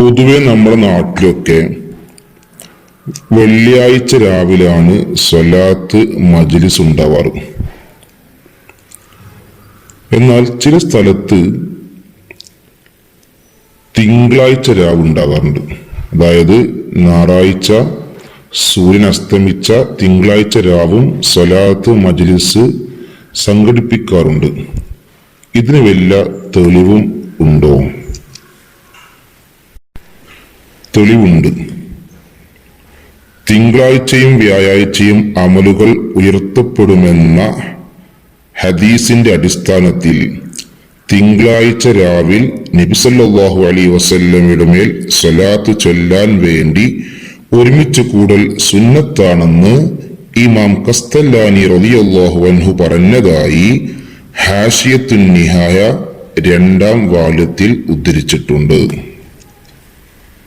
പൊതുവെ നമ്മുടെ നാട്ടിലൊക്കെ വെള്ളിയാഴ്ച രാവിലെയാണ് സ്വലാത്ത് മജ്ലിസ് ഉണ്ടാവാറ്. എന്നാൽ ചില സ്ഥലത്ത് തിങ്കളാഴ്ച രാവ് ഉണ്ടാകാറുണ്ട് അതായത് ഞായറാഴ്ച സൂര്യൻ അസ്തമിച്ച തിങ്കളാഴ്ച രാവും സ്വലാത്ത് മജ്ലിസ് സംഘടിപ്പിക്കാറുണ്ട്. ഇതിന് വല്ല തെളിവും ഉണ്ടോ? തെളിവുണ്ട്. തിങ്കളാഴ്ചയും വ്യാഴാഴ്ചയും അമലുകൾ ഉയർത്തപ്പെടുമെന്ന ഹദീസിന്റെ അടിസ്ഥാനത്തിൽ തിങ്കളാഴ്ച രാവിൽ നബിസല്ലാഹു അലി വസല്ലമയുടെ മേൽ സ്വലാത്ത് ചൊല്ലാൻ വേണ്ടി ഒരുമിച്ച് കൂടൽ സുന്നത്താണെന്ന് ഇമാം കസ്തല്ലാനി റതിയല്ലാഹു അൻഹു പറഞ്ഞതായി ഹാഷിയത്തുൻ നിഹായ രണ്ടാം വാല്യത്തിൽ ഉദ്ധരിച്ചിട്ടുണ്ട്.